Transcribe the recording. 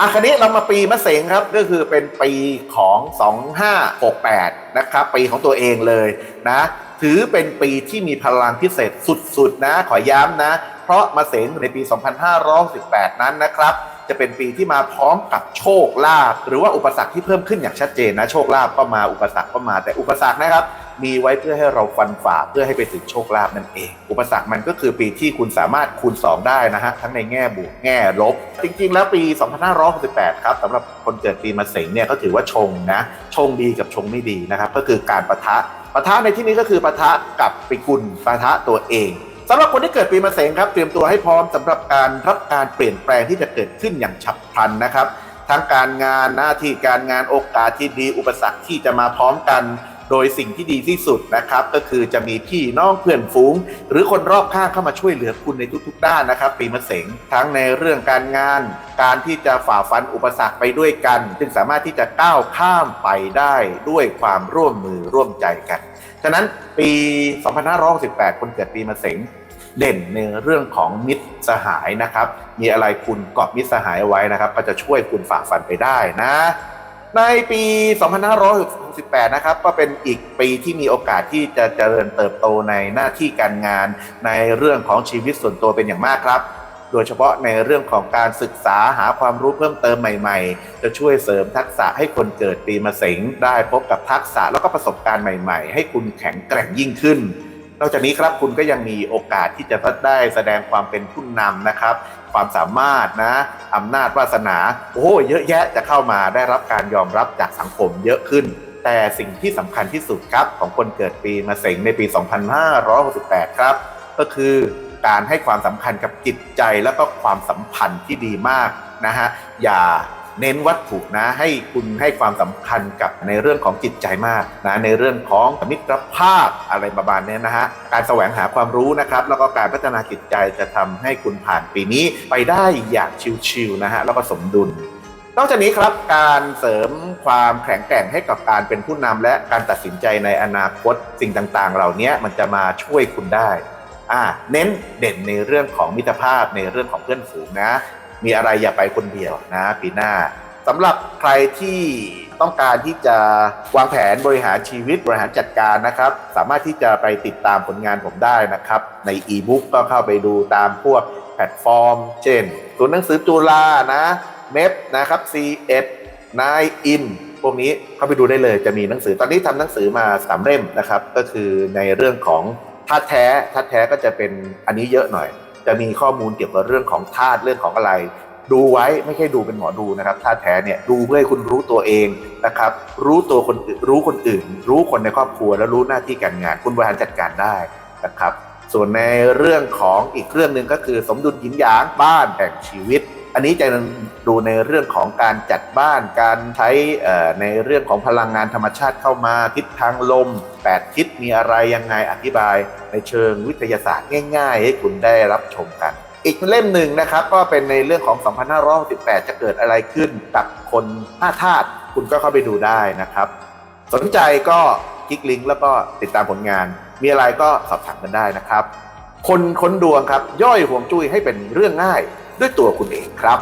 อะคันนี้เรามาปีมะเสงครับก็คือเป็นปีของ 2568 นะครับปีของตัวเองเลยนะ ถือเป็นปีที่มีพลังพิเศษสุดๆ นะ ขอย้ำนะ เพราะมะเสงในปี 2518 นั้นนะครับจะเป็นปีที่มาพร้อมกับโชคลาภหรือว่าอุปสรรคที่เพิ่มขึ้นอย่างชัดเจนนะ โชคลาภก็มาอุปสรรคก็มาแต่อุปสรรคนะครับ มีไว้เพื่อให้เราฟันฝ่าเพื่อให้ไปถึงโชคลาภนั่นเอง อุปสรรคมันก็คือปีที่คุณสามารถคูณ 2 ได้นะฮะ ทั้งในแง่บวกแง่ลบ จริง ๆ แล้วปี 2568 ครับสำหรับคนเกิดปีมะเสงเนี่ยก็ถือว่าชงนะ ชงดีกับชงไม่ดีนะครับ ก็คือการประทะประทะในที่นี้ก็คือประทะกับปีกุลประทะตัวเองสำหรับคนที่เกิดปีมะเสงครับเตรียมตัวให้พร้อมสำหรับการรับการเปลี่ยนแปลงที่จะเกิดขึ้นอย่างฉับพลันนะครับ ทั้งการงานหน้าที่การงานโอกาสที่ดีอุปสรรคที่จะมาพร้อมกัน โดยสิ่งที่ดีที่สุดนะครับ ก็คือจะมีพี่น้องเพื่อนฝูง หรือคนรอบข้างเข้ามาช่วยเหลือคุณในทุกๆ ด้านนะครับ ปีมะเสงทั้งในเรื่องการงาน การที่จะฝ่าฟันอุปสรรคไปด้วยกัน จึงสามารถที่จะก้าวข้ามไปได้ด้วยความร่วมมือร่วมใจกัน ฉะนั้นปี 2568 คนเกิดปีมะเสงเด่นในเรื่องของมิตรสหายนะครับ มีอะไรคุณกอบมิตรสหายไว้นะครับ ก็จะช่วยคุณฝ่าฟันไปได้นะ ในปี 2568 นะครับ ก็เป็นอีกปีที่มีโอกาสที่จะเจริญเติบโตในหน้าที่การงานในเรื่องของชีวิตส่วนตัวเป็นอย่างมากครับ โดยเฉพาะในเรื่องของการศึกษาหาความรู้เพิ่มเติมใหม่ ๆ จะช่วยเสริมทักษะให้คนเกิดปีมะเสงได้พบกับทักษะแล้วก็ประสบการณ์ใหม่ ๆ ให้คุณแข็งแกร่งยิ่งขึ้นน อกจากนี้ครับคุณก็ยังมีโอกาสที่จะได้แสดงความเป็นผู้นำนะครับ ความสามารถนะอำนาจวาสนา โอ้เยอะแยะจะเข้ามาได้รับการยอมรับจากสังคมเยอะขึ้น แต่สิ่งที่สำคัญที่สุดครับ ของคนเกิดปีมะเสงในปี 2568 ครับ ก็คือการให้ความสำคัญกับจิตใจแล้วก็ความสัมพันธ์ที่ดีมากนะฮะอย่า เน้นวัตถุนะให้คุณให้ความสำคัญกับในเรื่องของจิตใจมากนะในเรื่องของมิตรภาพอะไรประมาณนี้นะฮะการแสวงหาความรู้นะครับ แล้วก็การพัฒนาจิตใจจะทำให้คุณผ่านปีนี้ไปได้อย่างชิวๆนะฮะแล้วก็สมดุลนอกจากนี้ครับการเสริมความแข็งแกร่งให้กับการเป็นผู้นำและการตัดสินใจในอนาคตสิ่งต่างๆ เหล่านี้มันจะมาช่วยคุณได้อ่าเน้นเด่นในเรื่องของมิตรภาพในเรื่องของเพื่อนฝูงนะ มีอะไรอย่าไปคนเดียวนะปีหน้าสำหรับใครที่ต้องการที่จะวางแผนบริหารชีวิตบริหารจัดการนะครับ สามารถที่จะไปติดตามผลงานผมได้นะครับ ในอีบุ๊กก็เข้าไปดูตามพวกแพลตฟอร์ม เช่นศูนย์หนังสือจุฬานะเมฟนะครับ C1 นายอินพวกนี้เข้าไปดูได้เลยจะมีหนังสือตอนนี้ทำหนังสือมาสามเล่มนะครับ ก็คือในเรื่องของธาแท้ธาแท้ก็จะเป็นอันนี้เยอะหน่อย จะมีข้อมูลเกี่ยวกับเรื่องของธาตุเรื่องของอะไร ดูไว้ไม่ใช่ดูเป็นหมอดูนะครับธาตุแท้เนี่ยดูเพื่อให้คุณรู้ตัวเองนะครับ รู้ตัวคนอื่นรู้คนอื่น รู้คนในครอบครัวแล้วรู้หน้าที่การงาน คุณบริหารจัดการได้นะครับ ส่วนในเรื่องของอีกเรื่องหนึ่งก็คือ สมดุลหยินหยางบ้านแห่งชีวิต อันนี้จะดูในเรื่องของการจัดบ้าน การใช้ในเรื่องของพลังงานธรรมชาติเข้ามาทิศทางลม 8 ทิศมีอะไรยังไงอธิบาย ในเชิงวิทยาศาสตร์ง่าย ๆ ให้คุณได้รับชมกัน อีกเล่มหนึ่งนะครับ ก็เป็นในเรื่องของ 2568 จะเกิดอะไรขึ้นกับคน5ธาตุคุณก็เข้าไปดูได้นะครับ สนใจก็คลิกลิงก์แล้วก็ติดตามผลงาน มีอะไรก็สอบถามกันได้นะครับ คนค้นดวงครับ ย่อยห่วงจุ้ยให้เป็นเรื่องง่าย ด้วยตัวคุณเองครับ